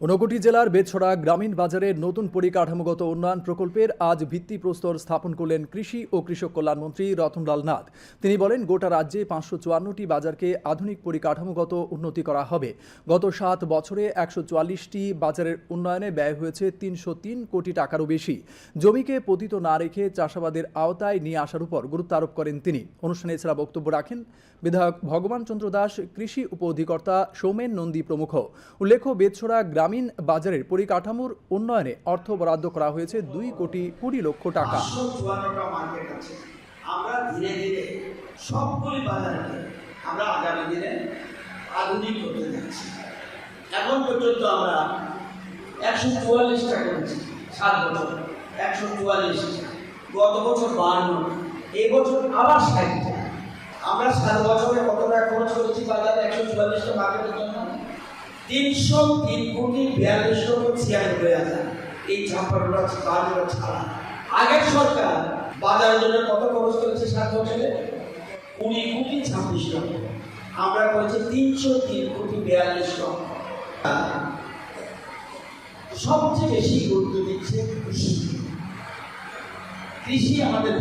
ঊনকোটি জেলার বেছড়া গ্রামীণ বাজারের নতুন পরিকাঠামোগত উন্নয়ন প্রকল্পের আজ ভিত্তিপ্রস্তর স্থাপন করলেন কৃষি ও কৃষক কল্যাণমন্ত্রী রতনলাল নাথ। তিনি বলেন, গোটা রাজ্যে পাঁচশো চুয়ান্নটি বাজারকে আধুনিক পরিকাঠামোগত উন্নতি করা হবে। গত সাত বছরে একশো চুয়াল্লিশটি বাজারের উন্নয়নে ব্যয় হয়েছে তিনশো তিন কোটি টাকারও বেশি। জমিকে পতিত না রেখে চাষাবাদের আওতায় নিয়ে আসার উপর গুরুত্ব আরোপ করেন তিনি। অনুষ্ঠানে এছাড়া বক্তব্য রাখেন, বিধায়ক ভগবান চন্দ্র দাস, কৃষি উপ অধিকর্তা সৌমেন নন্দী প্রমুখ। উল্লেখ্য বেদছড়া গ্রামীণ বাজারের পরিকাঠামোর উন্নয়নে অর্থ বরাদ্দ করা হয়েছে দুই কোটি কুড়ি লক্ষ টাকা। আমরা একশো সাত বছর। সাত বছরে কত টাকা খরচ করেছি বাজারে? একশো চুয়াল্লিশটা মার্কেটের জন্য? তিনশো তিন কোটি বিয়াল্লিশ ছিয়ানব্বই হাজার। এই ছাপ্পান্নটা বাজার ছাড়া। আগের সরকার বাজারের জন্য কত খরচ করেছে সাত বছরে? কুড়ি কোটি ছাব্বিশ লক্ষ। আমরা করেছি তিনশো তিন কোটি বিয়াল্লিশ লক্ষ। সবচেয়ে বেশি গুরুত্ব দিচ্ছে কৃষি। কৃষি আমাদের।